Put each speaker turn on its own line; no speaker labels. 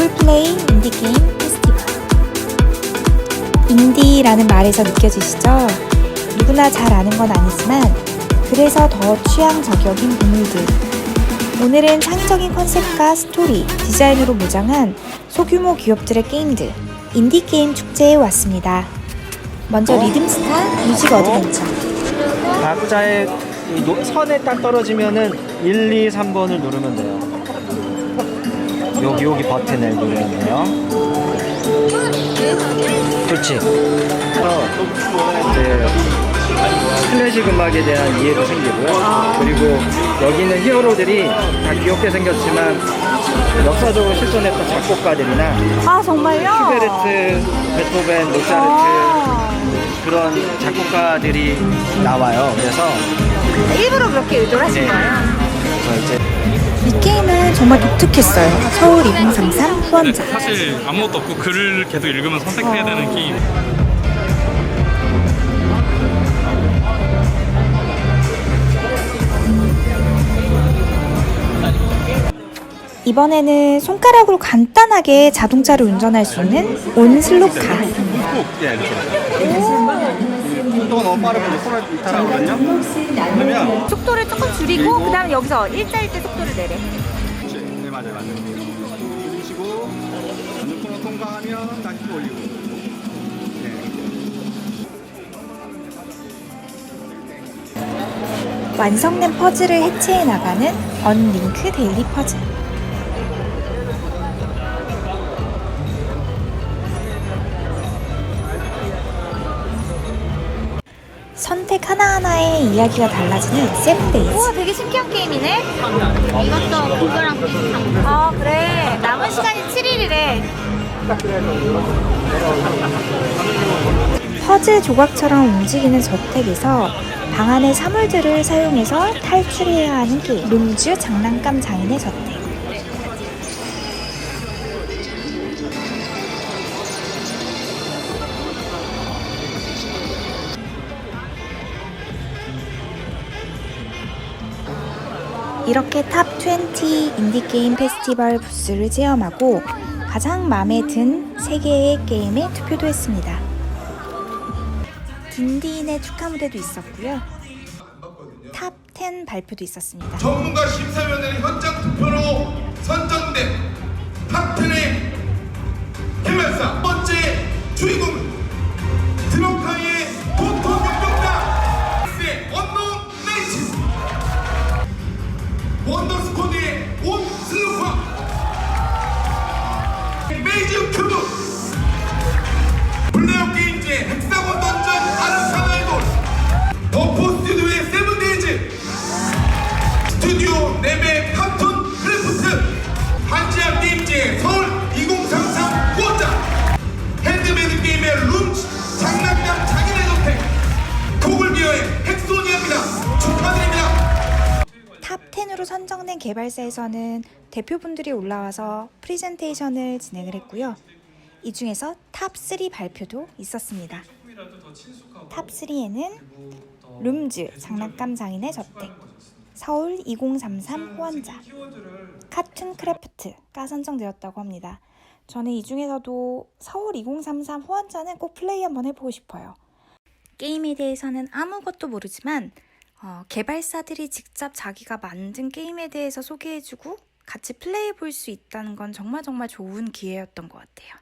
축제의 인디게임 페스티벌. 인디라는 말에서 느껴지시죠? 누구나 잘 아는 건 아니지만 그래서 더 취향 저격인 보물들. 오늘은 창의적인 컨셉과 스토리, 디자인으로 무장한 소규모 기업들의 게임들, 인디게임 축제에 왔습니다. 먼저 리듬스타 뮤직 어드벤처.
각자의 선에 딱 떨어지면은 1, 2, 3번을 누르면 돼요. 여기 여기 버튼을 누르면 돼요. 그렇지. 그래서 이제 클래식 음악에 대한 이해도 생기고요. 그리고 여기는 히어로들이 다 귀엽게 생겼지만 역사적으로 실존했던 작곡가들이나
아 정말요?
슈베르트, 베토벤, 모차르트 그런 작곡가들이 나와요. 그래서
일부러 그렇게 의도를 하신
네.
거예요?
그래서 이제
이 게임은 정말 독특했어요. 서울 2033 후원자.
사실 아무것도 없고 글을 계속 읽으면 선택해야 되는 게임.
이번에는 손가락으로 간단하게 자동차를 운전할 수 있는 온슬로카.
속도가 너무 빠르면 손을 이탈하거든요. 그러면
속도를 조금 줄이고 그다음에 여기서 일자일 때 속도를 내래.
네 맞아요 맞아요. 어느 코너 통과하면 다시 또 올리고.
완성된 퍼즐을 해체해 나가는 언링크 데일리 퍼즐. 선택 하나하나의 이야기가 달라지는 세븐데이즈. 우와, 되게 신기한 게임이네.
이것도 그거랑 비슷한 거.
아, 그래. 남은 시간이 7일이래. 퍼즐 조각처럼 움직이는 저택에서 방 안의 사물들을 사용해서 탈출해야 하는 게임. 룸즈 장난감 장인의 저택. 이렇게 탑20 인디게임 페스티벌 부스를 체험하고 가장 마음에 든 3개의 게임에 투표도 했습니다. 딘딘의 축하 무대도 있었고요. 탑 10 발표도 있었습니다.
전문가 심사위원들의 현장 투표로 선정된 탑10의
탑10으로 선정된 개발사에서는 대표분들이 올라와서 프레젠테이션을 진행을 했고요. 이 중에서 탑3 발표도 있었습니다. 탑3에는 룸즈 장난감 장인의 저택, 서울 2033 후원자, 카툰 크래프트가 선정되었다고 합니다. 저는 이 중에서도 서울 2033 후원자는 꼭 플레이 한번 해보고 싶어요. 게임에 대해서는 아무것도 모르지만 어, 개발사들이 직접 자기가 만든 게임에 대해서 소개해주고 같이 플레이해 볼 수 있다는 건 정말 정말 좋은 기회였던 것 같아요.